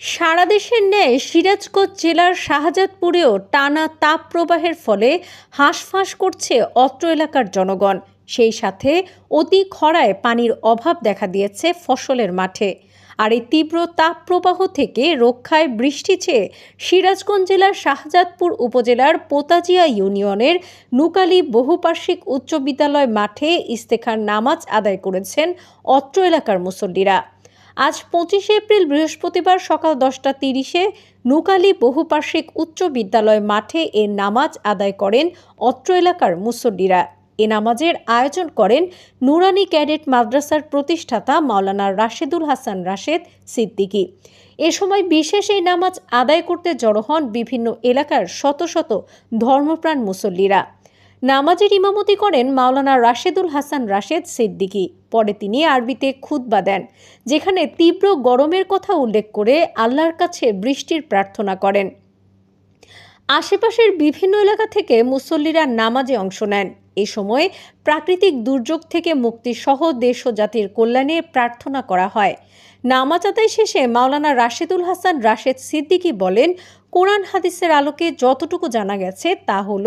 সারা দেশের ন্যায় সিরাজগঞ্জ জেলার শাহজাদপুরেও টানা তাপ প্রবাহের ফলে হাঁসফাঁস করছে অত্র এলাকার জনগণ। সেই সাথে অতি খরায় পানির অভাব দেখা দিয়েছে ফসলের মাঠে। আর এই তীব্র তাপ প্রবাহ থেকে রক্ষায় বৃষ্টি চেয়ে সিরাজগঞ্জ জেলার শাহজাদপুর উপজেলার পোতাজিয়া ইউনিয়নের নুকালি বহুপার্শ্বিক উচ্চ বিদ্যালয় মাঠে ইস্তেখার নামাজ আদায় করেছেন অত্র এলাকার মুসল্লিরা। আজ পঁচিশে এপ্রিল বৃহস্পতিবার সকাল দশটা তিরিশে নুকালি বহুপার্শ্বিক উচ্চ বিদ্যালয় মাঠে এ নামাজ আদায় করেন অত্র এলাকার মুসল্লিরা। এ নামাজের আয়োজন করেন নুরানি ক্যাডেট মাদ্রাসার প্রতিষ্ঠাতা মাওলানা রাশেদুল হাসান রাশেদ সিদ্দিকী। এ সময় বিশেষ এই নামাজ আদায় করতে জড়ো হন বিভিন্ন এলাকার শত শত ধর্মপ্রাণ মুসল্লিরা। নামাজের ইমামতি করেন মাওলানা রাশেদুল হাসান রাশেদ সিদ্দিকী। পরে তিনি আরবিতে খুতবা দেন, যেখানে তীব্র গরমের কথা উল্লেখ করে আল্লাহর কাছে বৃষ্টির প্রার্থনা করেন। আশেপাশের বিভিন্ন এলাকা থেকে মুসল্লিরা নামাজে অংশ নেন। এ সময় প্রাকৃতিক দুর্যোগ থেকে মুক্তি সহ দেশ ও জাতির কল্যাণে প্রার্থনা করা হয়। নামাজ আদায় শেষে মাওলানা রাশেদুল হাসান রাশেদ সিদ্দিকী বলেন, কোরআন হাদিসের আলোকে যতটুকু জানা গেছে তা হল,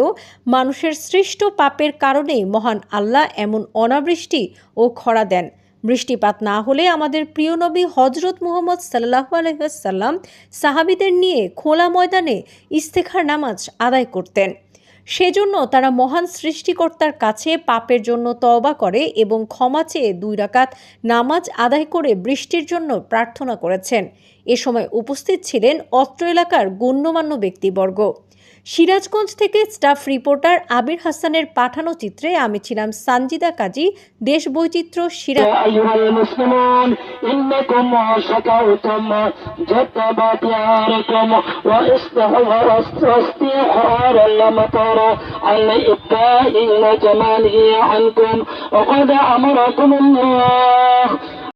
মানুষের সৃষ্ট পাপের কারণেই মহান আল্লাহ এমন অনাবৃষ্টি ও খরা দেন। বৃষ্টিপাত না হলে আমাদের প্রিয় নবী হজরত মুহম্মদ সাল্লাহ আলহাম সাহাবিদের নিয়ে খোলা ময়দানে ইস্তেখার নামাজ আদায় করতেন। সেজন্য তারা মহান সৃষ্টিকর্তার কাছে পাপের জন্য তওবা করে এবং ক্ষমা চেয়ে দুই রাকাত নামাজ আদায় করে বৃষ্টির জন্য প্রার্থনা করেছেন। এ সময় উপস্থিত ছিলেন অত্র এলাকার গণ্যমান্য ব্যক্তিবর্গ। সিরাজগঞ্জ থেকে স্টাফ রিপোর্টার আবির হাসানের পাঠানো চিত্রে আমি ছিলাম সানজিদা কাজী দেশ বৈচিত্র্য সিরাজ يا أيها المسلمون إنكم شكوتم جذب دياركم واستحار المطر عن إبداء جماله عنكم وقد أمركم الله